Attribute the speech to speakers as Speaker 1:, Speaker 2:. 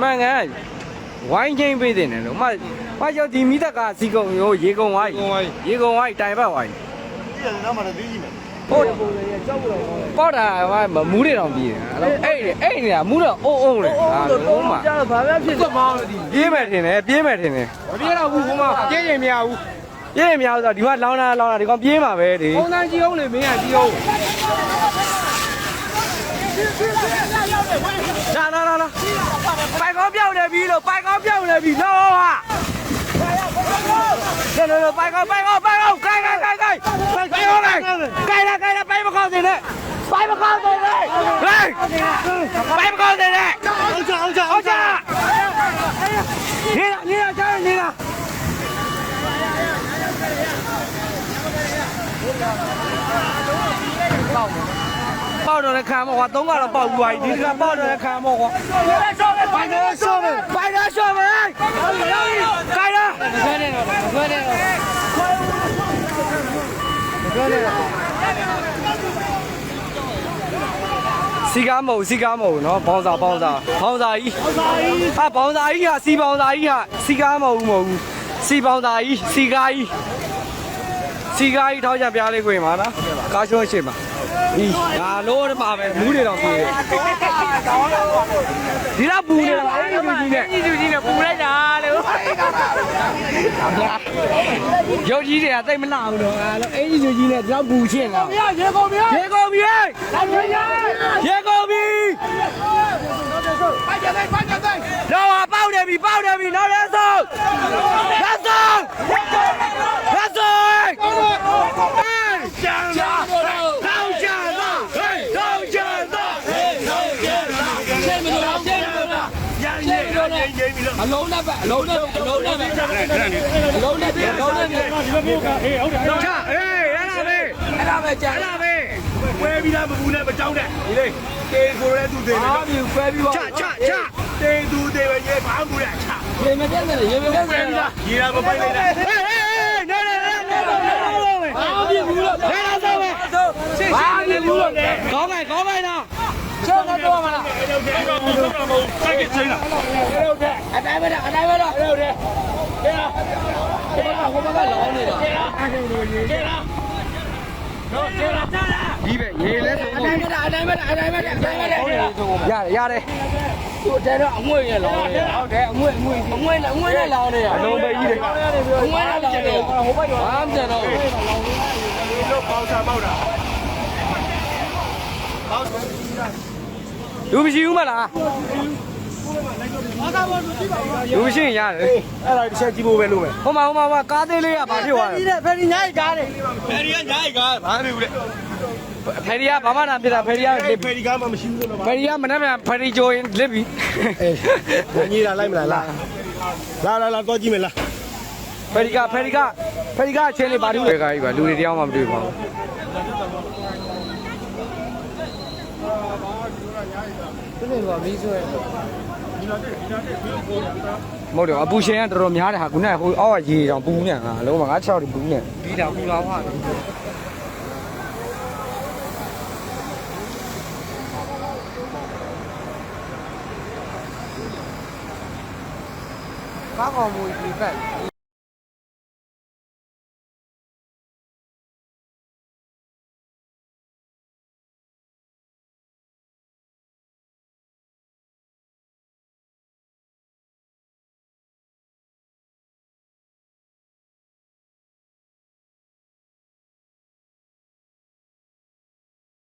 Speaker 1: မှန်ကန်ဝိုင်းချင်းပေးတဲ့နော်မမကျော်ဒီမိသက်ကစီကုံရောရေကုံဝိုင်းရေကုံဝိုင်းတိုင်ဘက်ဝိုင်း
Speaker 2: ဒီကနောက်မှတော့သိကြည့်မယ်
Speaker 1: ဟုတ်ပေါ့တာမမူးတွေတောင်ပြေးတယ်အဲ့အဲ့အဲ့နေတာမူးတော့အုံအုံလေဟာလုံးမှာ
Speaker 3: ကြာဘာပဲဖြစ်သွားမောင်းလို့ဒီ
Speaker 1: ပြေးမယ်ထင်တယ်ပြေးမယ်ထင်တယ်
Speaker 3: မပြေတော့ဘူးဘုမပြင်းရင်မရဘူး
Speaker 1: ပြေးရင်မရဘူးဆိုတော့ဒီမှာလောင်းတာလောင်းတာဒီကောင်ပြေးမှာပဲဒီ
Speaker 3: ပုံစံကြည့်အောင်လေမင်းကကြည့်အောင်
Speaker 1: လာလာလာလာပိုက်ကောင်းပြောက်နေပြီလို့ပိုက်ကောင်းပြောက်နေပြီလောဟာလောလောလောပိုက်ကောင်းပိုက်ကောင်းပိုက်ကောင်းကိုင်ကိုင်ကိုင်ကိုင်ပိုက်ကောင်းကိုင်ကိုင်လာကိုင်လာပိုက်မကောင်းနေ နဲ့ပိုက်မကောင်းနေနဲ့ဟေးပိုက်မကောင်းနေနဲ့
Speaker 2: အောင်ချအောင်ချ
Speaker 1: ဟုတ်ကြနေလာနေလာကြားနေလာပေါက်တော့လည်းခံမောကွာသုံးကတော့ပေါက်ပြီးသွားပြီဒီတစ်ခါပေါက်တော့လည်းခံမောကွာပိုင်တော့ရှော့မယ်ပိုင်တော့ရှော့မယ်ကိုင်တော့ဆွဲနေတော့ဆွဲနေတော့ဆွဲနေတော့ စီကားမဟုတ်စီကားမဟုတ်နော်ဘောင်းစာဘောင်းစာဘောင်းစာကြီးဟာဘောင်းစာကြီးဟာစီဘောင်းစာကြီးဟာစီကားမဟုတ်ဘူးမဟုတ်ဘူးစီဘောင်းစာကြီးစီကားကြီးစီကားကြီးထောက်ချပြားလေးခွေမှာနော်ကားရှုံးရှိမှာဒီဒါလို့တမှာပဲမူးတွေတော့ပြေးတယ်ဒီတော့ပူနေတာအဲ့ဒီလူကြီးနဲ့
Speaker 3: ကြီးကြီးနဲ့ပူလိုက်တာလို့
Speaker 1: ရုပ်ကြီးတွေကတိတ်မလှဘူးတော့အဲ့လိုအင်ကြီးလူကြီးနဲ့ဒီတော့ပူချင်းတာ
Speaker 3: ရရေကုန်ပြီ
Speaker 1: ရေကုန်ပြီ
Speaker 3: ဒါပြေးရ
Speaker 1: ရေကုန်ပြီ
Speaker 3: ပိုက်ကြတဲ့ပိုက်ကြတဲ့
Speaker 1: တော့ဟာပေါက်နေပြီပေါက်နေပြီနောက်လက်ဆုံးလက်ဆုံးလက်ဆုံးကျန်လာကောင်းကျန်လာဟေးကောင်းကျန်လာ
Speaker 3: ရှင်းမလို့ရှင်းမလို့ရန်ရင်းတော့အ လုံးနဲ့ပဲအလုံးနဲ့အလုံးနဲ့ပဲအလုံးနဲ့အလုံးနဲ့
Speaker 1: တော့ချအေးရလာပဲ
Speaker 3: အဲ့ဒါပဲကြာ
Speaker 1: ရလာပဲ
Speaker 2: ဝဲပြီးသားမဘူးနဲ့မကြောက်နဲ့ဒီလေတေကိုလည်းသူသေးတယ်
Speaker 3: အားပြီးခွဲပြီးပါ
Speaker 1: ချချချ
Speaker 2: တေသူသေးပဲရေဘာမှမဘူးလားချ
Speaker 3: ရေမပြတ်နဲ့ရေမပြတ်နဲ့
Speaker 2: ရေလာမပိုက်လိုက်တာ
Speaker 1: ဟေးဟေးနေနေနေနေနေ
Speaker 3: အားပြီးဘူးလို့
Speaker 1: နေလာတော့ပဲ
Speaker 3: ဘာပြီးဘူးလို့
Speaker 1: ကောင်းပါကောင်းပါနော်
Speaker 3: ချက်တော့မလား
Speaker 2: တော့တော့တော့တော့စိုက်ကချင်းလာ
Speaker 3: အတိုင်းပဲအတိုင်းပဲတော့ဟုတ်တယ်ဟဲ့လားဟိုဘက်ကဟိုဘက်ကလောင်းနေတာ
Speaker 1: ဒီပဲရေလဲဆို
Speaker 3: အတိုင်းပဲအတိုင်းပဲအတိုင်းပဲအတိုင်းပဲ
Speaker 1: ရတယ်ရတယ်
Speaker 3: သူတဲတော့အငွေ့ရလောင်းနေဟုတ်တယ်အငွေ့အငွေ့အငွေ့အငွေ့နဲ့လောင်းနေရ
Speaker 1: အလုံးပဲကြီးတယ်
Speaker 3: အငွေ့နဲ့လောင်းနေဟိုဘက်ကဘာမှမတော့
Speaker 2: လို့ပေါင်းစားပေါက်တာ
Speaker 1: လူမရှိဘူးမလားလူမရှိရင်ရတယ်
Speaker 2: အဲ့ဒါတစ်ချက်ကြည့်ဖို့ပဲလို့ပဲ
Speaker 1: ဟိုမှာဟိုမှာဟိုကားသေးလေးကဘာဖြစ်သွားလဲ
Speaker 3: ဖယ်ဒီညာကားတယ်
Speaker 2: ဖယ်ရီကညာအိကဘာမှမဘူးလေ
Speaker 1: ဖယ်ရီကဘာမှနာဖြစ်တာဖယ်ရီကလစ်
Speaker 2: ဖယ်ရီကမှမရှိဘူးလို့
Speaker 1: ဖယ်ရီကမနေ့ကဖယ်ရီဂျိုရင်လစ်ပြီ
Speaker 2: အေးညီလာလိုက်မလားလာလာလာလာတော့ကြည့်မယ်လား
Speaker 1: ဖယ်ရီကဖယ်ရီကဖယ်ရီကအချင်းလေးဘာထူးလဲကားကြီးပါလူတွေတယောက်မှမတွေ့ပါဘူး
Speaker 3: သူနေပါမီးဆွဲ
Speaker 1: မဟုတ်တယ်အပူရှင်ကတော်တော်များတယ်ဟာခုနကဟိုအောက်ကရေတောင်ပူနေငါလုံးဝငါ6တွေပူနေ
Speaker 3: ဒီတောင်ပူလာဖားကားကောင်မူဒီဘက်ဒီ